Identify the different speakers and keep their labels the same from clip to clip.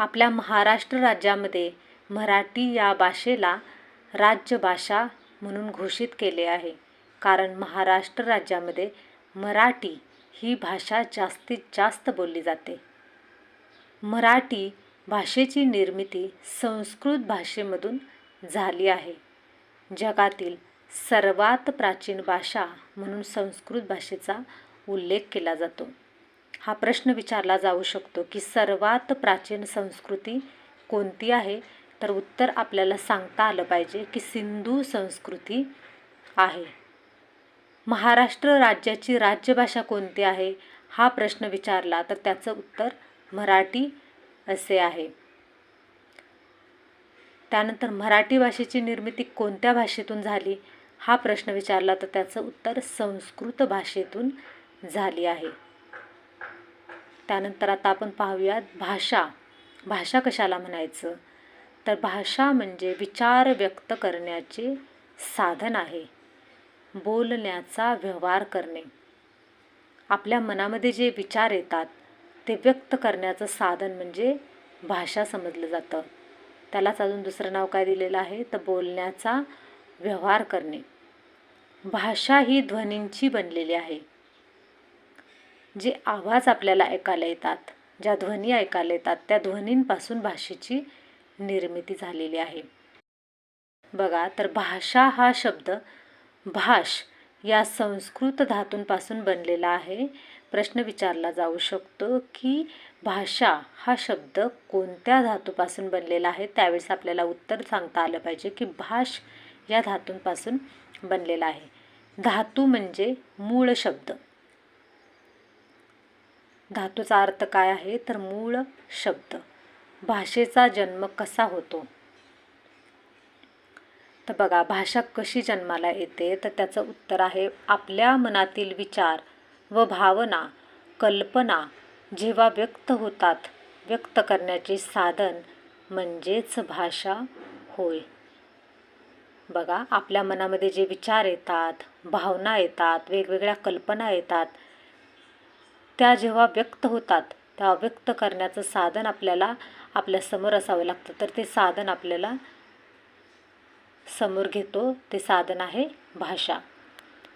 Speaker 1: आपल्या महाराष्ट्र राज्यामध्ये मराठी या भाषेला राज्यभाषा म्हणून घोषित केले आहे. कारण महाराष्ट्र राज्यामध्ये मराठी ही भाषा जास्तीत जास्त बोलली जाते. मराठी भाषेची निर्मिती संस्कृत भाषेमधून झाली आहे. जगातील सर्वात प्राचीन भाषा म्हणून संस्कृत भाषेचा उल्लेख केला जातो. हा प्रश्न विचारला जाऊ शकतो की सर्वात प्राचीन संस्कृती कोणती आहे? तर उत्तर आपल्याला सांगता आलं पाहिजे की सिंधू संस्कृती आहे. महाराष्ट्र राज्याची राज्यभाषा कोणती आहे? हा प्रश्न विचारला तर त्याचं उत्तर मराठी असे आहे. त्यानंतर मराठी भाषेची निर्मिती कोणत्या भाषेतून झाली? हा प्रश्न विचारला तर त्याचं उत्तर संस्कृत भाषेतून झाली आहे. त्यानंतर आता आपण पाहूयात भाषा. भाषा कशाला म्हणायचं? तर भाषा म्हणजे विचार व्यक्त करण्याचे साधन आहे. बोलण्याचा व्यवहार करणे. आपल्या मनामध्ये जे विचार येतात ते व्यक्त करण्याचं साधन म्हणजे भाषा समजलं जातं. त्यालाच अजून दुसरं नाव काय दिलेलं आहे? तर बोलण्याचा व्यवहार करणे. भाषा ही ध्वनींची बनलेली आहे. जे आवाज आपल्याला ऐकायला येतात ज्या ध्वनी ऐकायला येतात त्या ध्वनींपासून भाषेची निर्मिती झालेली आहे. बघा तर भाषा हा शब्द भाष या संस्कृत धातूंपासून बनलेला आहे. प्रश्न विचारला जाऊ शकतो की भाषा हा शब्द कोणत्या धातूपासून बनलेला आहे? त्यावेळेस आपल्याला उत्तर सांगता आलं पाहिजे की भाष या धातूंपासून बनलेला आहे. धातू म्हणजे मूळ शब्द. धातूचा अर्थ काय आहे? तर मूळ शब्द. भाषेचा जन्म कसा होतो? तर बघा भाषा कशी जन्माला येते? तर त्याचं उत्तर आहे आपल्या मनातील विचार व भावना कल्पना जेव्हा व्यक्त होतात व्यक्त करण्याचे साधन म्हणजेच भाषा होय. बघा आपल्या मनामध्ये जे विचार येतात भावना येतात वेगवेगळ्या कल्पना येतात त्या जेव्हा व्यक्त होतात तेव्हा व्यक्त करण्याचं साधन आपल्याला आपल्यासमोर असावं लागतं. तर ते साधन आपल्याला समोर घेतो ते साधन आहे भाषा.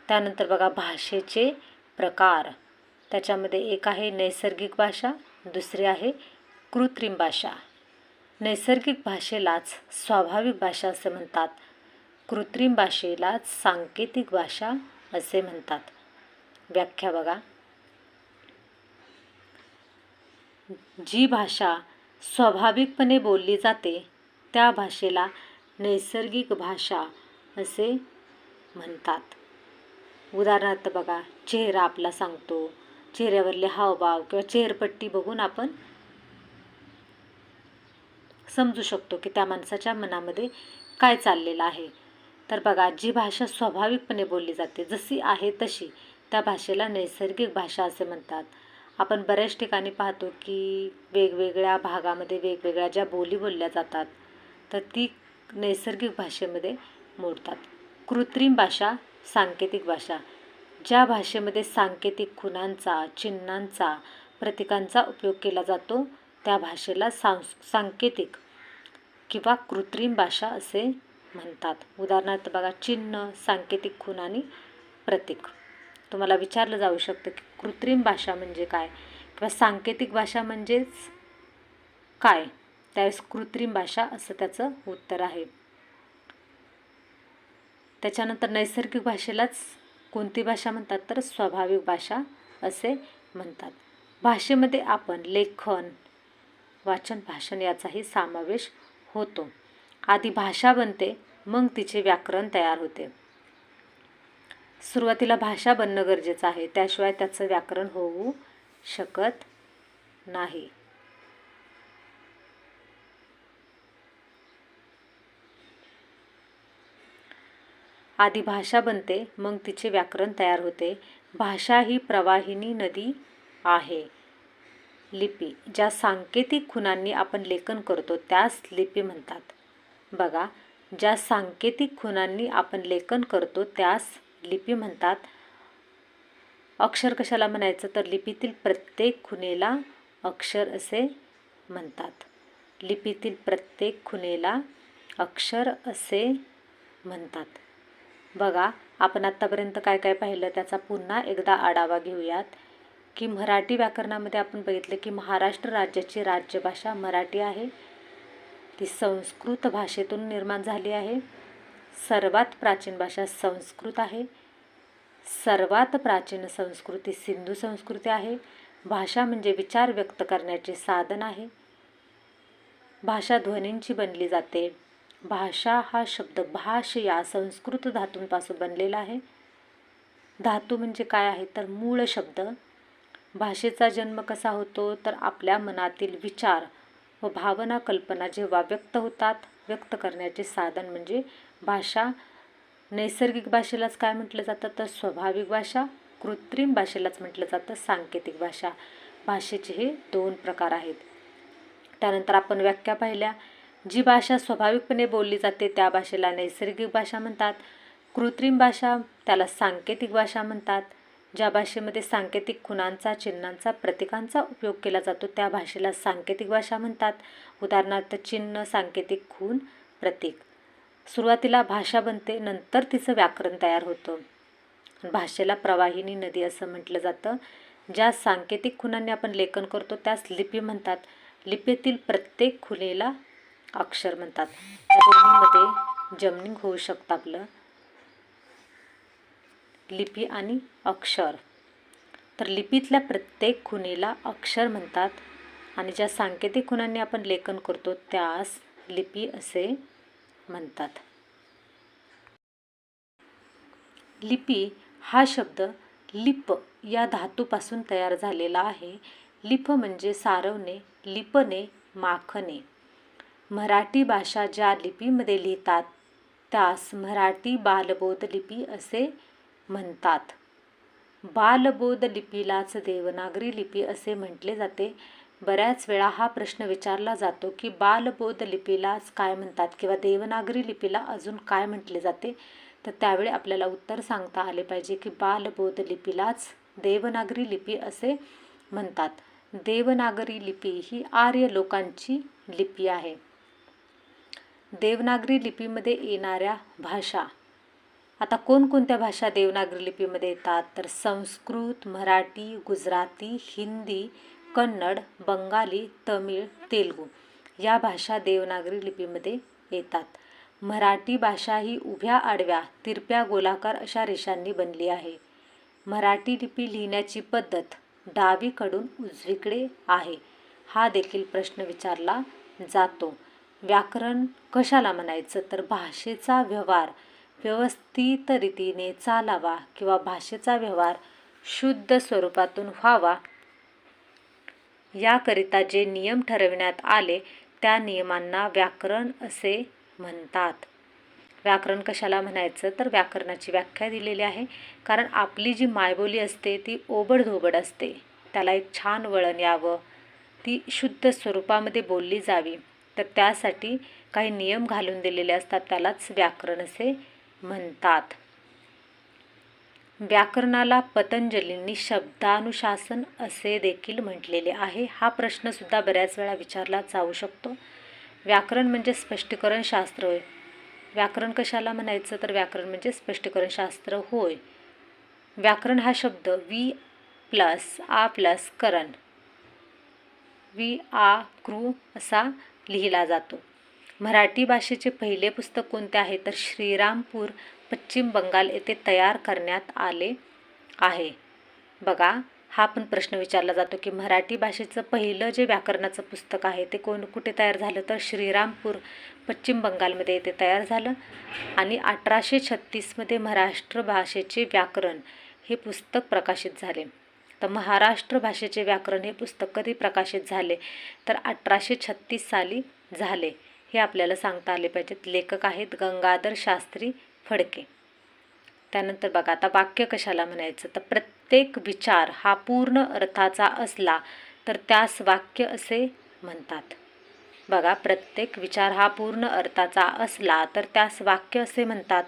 Speaker 1: त्यानंतर बघा भाषेचे प्रकार. त्याच्यामध्ये एक आहे नैसर्गिक भाषा दुसरी आहे कृत्रिम भाषा. नैसर्गिक भाषेलाच स्वाभाविक भाषा असे म्हणतात. कृत्रिम भाषेलाच सांकेतिक भाषा असे म्हणतात. व्याख्या बघा. जी भाषा स्वाभाविकपणे बोलली जाते त्या भाषेला नैसर्गिक भाषा असे म्हणतात. उदाहरणार्थ बघा चेहरा आपला सांगतो चेहऱ्यावरले हावभाव किंवा चेहरपट्टी बघून आपण समजू शकतो की त्या माणसाच्या मनामध्ये काय चाललेलं आहे. तर बघा जी भाषा स्वाभाविकपणे बोलली जाते जशी आहे तशी त्या भाषेला नैसर्गिक भाषा असे म्हणतात. आपण बऱ्याच ठिकाणी पाहतो की वेगवेगळ्या भागामध्ये वेगवेगळ्या ज्या बोली बोलल्या जातात तर ती नैसर्गिक भाषेमध्ये मोडतात. कृत्रिम भाषा सांकेतिक भाषा. ज्या भाषेमध्ये सांकेतिक खुणांचा चिन्हांचा प्रतीकांचा उपयोग केला जातो त्या भाषेला सांस सांकेतिक किंवा कृत्रिम भाषा असे म्हणतात. उदाहरणार्थ बघा चिन्ह सांकेतिक खूण आणि प्रतीक. तुम्हाला विचारलं जाऊ शकतं की कृत्रिम भाषा म्हणजे काय? किंवा सांकेतिक भाषा म्हणजेच काय? त्यावेळेस कृत्रिम भाषा असं त्याचं उत्तर आहे. त्याच्यानंतर नैसर्गिक भाषेलाच कोणती भाषा म्हणतात? तर स्वाभाविक भाषा असे म्हणतात. भाषेमध्ये आपण लेखन वाचन भाषण याचाही समावेश होतो. आधी भाषा बनते मग तिचे व्याकरण तयार होते. सुरुवातीला भाषा बनणं गरजेचं आहे. त्याशिवाय त्याचं व्याकरण होऊ शकत नाही. आधी भाषा बनते मग तिचे व्याकरण तयार होते. भाषा ही प्रवाहिनी नदी आहे. लिपी ज्या सांकेतिक खुणांनी आपण लेखन करतो त्यास लिपी म्हणतात. बघा ज्या सांकेतिक खुणांनी आपण लेखन करतो त्यास लिपी म्हणतात. अक्षर कशाला म्हणायचं? तर लिपीतील प्रत्येक खुणेला अक्षर असे म्हणतात. लिपीतील प्रत्येक खुणेला अक्षर असे म्हणतात. बघा आपण आत्तापर्यंत काय काय पाहिलं त्याचा पुन्हा एकदा आढावा घेऊयात. की मराठी व्याकरणामध्ये आपण बघितलं की महाराष्ट्र राज्याची राज्यभाषा मराठी आहे. ती संस्कृत भाषेतून निर्माण झाली आहे. सर्वात प्राचीन भाषा संस्कृत आहे. सर्वात प्राचीन संस्कृती सिंधू संस्कृती आहे. भाषा म्हणजे विचार व्यक्त करण्याचे साधन आहे. भाषा ध्वनींची बनली जाते. भाषा हा शब्द भाष या संस्कृत धातूंपासून बनलेला आहे. धातू म्हणजे काय आहे तर मूळ शब्द. भाषेचा जन्म कसा होतो तर आपल्या मनातील विचार व भावना कल्पना जेव्हा व्यक्त होतात व्यक्त करण्याचे साधन म्हणजे भाषा नैसर्गिक भाषेलाच काय म्हटलं जातं? तर स्वाभाविक भाषा कृत्रिम भाषेलाच म्हटलं जातं सांकेतिक भाषा. भाषेचे हे दोन प्रकार आहेत. त्यानंतर आपण व्याख्या पाहिल्या. जी भाषा स्वाभाविकपणे बोलली जाते त्या भाषेला नैसर्गिक भाषा म्हणतात. कृत्रिम भाषा त्याला सांकेतिक भाषा म्हणतात. ज्या भाषेमध्ये सांकेतिक खुणांचा चिन्हांचा प्रतीकांचा उपयोग केला जातो त्या भाषेला सांकेतिक भाषा म्हणतात. उदाहरणार्थ चिन्ह सांकेतिक खून प्रतीक. सुरुवातीला भाषा बनते नंतर तिचं व्याकरण तयार होतं. भाषेला प्रवाहिनी नदी असं म्हटलं जातं ज्या सांकेतिक खुणांनी आपण लेखन करतो त्यास लिपी म्हणतात. लिपीतील प्रत्येक खुलेला अक्षर म्हणतात. त्या दोन्हीमध्ये जमनिंग होऊ शकतं आपलं लिपी आणि अक्षर. तर लिपीतल्या प्रत्येक खुणेला अक्षर म्हणतात आणि ज्या सांकेतिक खुणांनी आपण लेखन करतो त्यास लिपी असे म्हणतात. लिपी हा शब्द लिप या धातूपासून तयार झालेला आहे. लिप म्हणजे सारवणे लिपणे माखणे. मराठी भाषा ज्या लिपीमध्ये लिहितात त्यास मराठी बालबोध लिपी असे म्हणतात. बालबोध लिपीलाच देवनागरी लिपी असे म्हटले जाते. बऱ्याच वेळा हा प्रश्न विचारला जातो की बालबोध लिपीलाच काय म्हणतात किंवा देवनागरी लिपीला अजून काय म्हटले जाते? तर त्यावेळी आपल्याला उत्तर सांगता आले पाहिजे की बालबोध लिपीलाच देवनागरी लिपी असे म्हणतात. देवनागरी लिपी ही आर्य लोकांची लिपी आहे. देवनागरी लिपीमध्ये येणाऱ्या भाषा. आता कोणकोणत्या भाषा देवनागरी लिपीमध्ये येतात? तर संस्कृत मराठी गुजराती हिंदी कन्नड बंगाली तमिळ तेलगू या भाषा देवनागरी लिपीमध्ये येतात. मराठी भाषा ही उभ्या आडव्या तिरप्या गोलाकार अशा रेषांनी बनली आहे. मराठी लिपी लिहिण्याची पद्धत डावीकडून उजवीकडे आहे. हा देखील प्रश्न विचारला जातो. व्याकरण कशाला म्हणायचं? तर भाषेचा व्यवहार व्यवस्थित रीतीने चालावा किंवा भाषेचा व्यवहार शुद्ध स्वरूपातून व्हावा याकरिता जे नियम ठरविण्यात आले त्या नियमांना व्याकरण असे म्हणतात. व्याकरण कशाला म्हणायचं? तर व्याकरणाची व्याख्या दिलेली आहे. कारण आपली जी मायबोली असते ती ओबडधोबड असते. त्याला एक छान वळण यावं. ती शुद्ध स्वरूपामध्ये बोलली जावी. तर त्यासाठी काही नियम घालून दिलेले असतात त्यालाच व्याकरण असे म्हणतात. व्याकरणाला पतंजलींनी शब्दानुशासन असे देखील म्हटलेले आहे. हा प्रश्नसुद्धा बऱ्याच वेळा विचारला जाऊ शकतो. व्याकरण म्हणजे स्पष्टीकरण शास्त्र होय. व्याकरण कशाला म्हणायचं? तर व्याकरण म्हणजे स्पष्टीकरण शास्त्र होय. व्याकरण हा शब्द वी प्लस आ प्लस करण वी आ कृ असा लिहिला जातो. मराठी भाषेचे पहिले पुस्तक कोणते आहे? तर श्रीरामपूर पश्चिम बंगाल येथे तयार करण्यात आले आहे. बघा हा पण प्रश्न विचारला जातो की मराठी भाषेचं पहिलं जे व्याकरणाचं पुस्तक आहे ते कोण कुठे तयार झालं? तर श्रीरामपूर पश्चिम बंगालमध्ये येथे तयार झालं आणि अठराशे छत्तीसमध्ये महाराष्ट्र भाषेचे व्याकरण हे पुस्तक प्रकाशित झाले. तर महाराष्ट्र भाषेचे व्याकरण हे पुस्तक कधी प्रकाशित झाले? तर अठराशे छत्तीस साली झाले. हे आपल्याला सांगता आले पाहिजेत. लेखक आहेत गंगाधर शास्त्री फडके. त्यानंतर बघा आता वाक्य कशाला म्हणायचं? तर प्रत्येक विचार हा पूर्ण अर्थाचा असला तर त्यास वाक्य असे म्हणतात. बघा प्रत्येक विचार हा पूर्ण अर्थाचा असला तर त्यास वाक्य असे म्हणतात.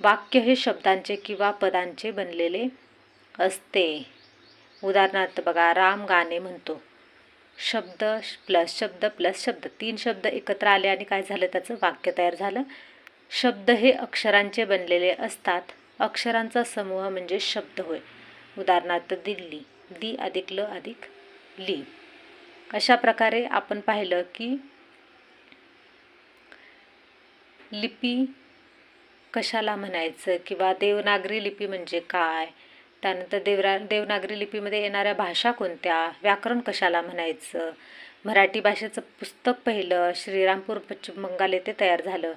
Speaker 1: वाक्य हे शब्दांचे किंवा पदांचे बनलेले असते. उदाहरणार्थ बघा राम गाणे म्हणतो. शब्द प्लस शब्द प्लस शब्द. तीन शब्द एकत्र आले आणि काय झालं? त्याचं वाक्य तयार झालं. शब्द हे अक्षरांचे बनलेले असतात. अक्षरांचा समूह म्हणजे शब्द होय. उदाहरणार्थ दिल्ली. दी अधिक ल अधिक ली. अशा प्रकारे आपण पाहिलं की लिपी कशाला म्हणायचं किंवा देवनागरी लिपी म्हणजे काय? त्यानंतर देवरा देवनागरी लिपीमध्ये येणाऱ्या भाषा कोणत्या? व्याकरण कशाला म्हणायचं? मराठी भाषेचं पुस्तक पहिलं श्रीरामपूर पश्चिम बंगाल येथे तयार झालं.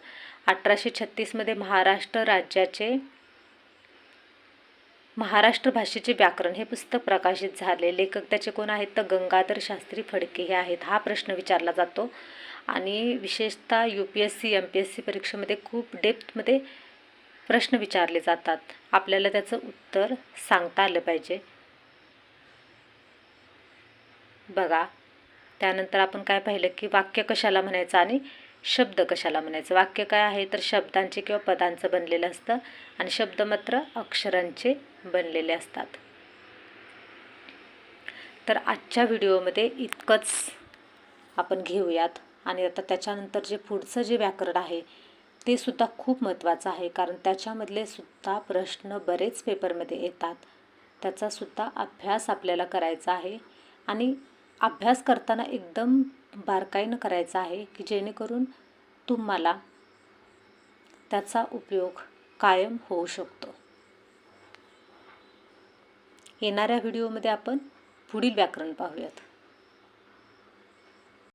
Speaker 1: अठराशे छत्तीसमध्ये महाराष्ट्र राज्याचे महाराष्ट्र भाषेचे व्याकरण हे पुस्तक प्रकाशित झाले. लेखक त्याचे कोण आहेत? तर गंगाधर शास्त्री फडके हे आहेत. हा प्रश्न विचारला जातो. आणि विशेषतः U P S C M P S C परीक्षेमध्ये खूप डेप्थमध्ये प्रश्न विचारले जातात. आपल्याला त्याचं उत्तर सांगता आलं पाहिजे. बघा. त्यानंतर आपण काय पाहिलं की वाक्य कशाला म्हणायचं आणि शब्द कशाला म्हणायचं? वाक्य काय आहे? तर शब्दांचे किंवा पदांचं बनलेलं असतं आणि शब्द मात्र अक्षरांचे बनलेले असतात. तर आजच्या व्हिडिओमध्ये इतकंच आपण घेऊयात आणि आता त्याच्यानंतर जे पुढचं जे व्याकरण आहे ते सुद्धा खूप महत्त्वाचं आहे कारण त्याच्यामधले सुद्धा प्रश्न बरेच पेपरमध्ये येतात. त्याचासुद्धा अभ्यास आपल्याला करायचा आहे आणि अभ्यास करताना एकदम बारकाईनं करायचा आहे की जेणेकरून तुम्हाला त्याचा उपयोग कायम होऊ शकतो. येणाऱ्या व्हिडिओमध्ये आपण पुढील व्याकरण पाहूयात.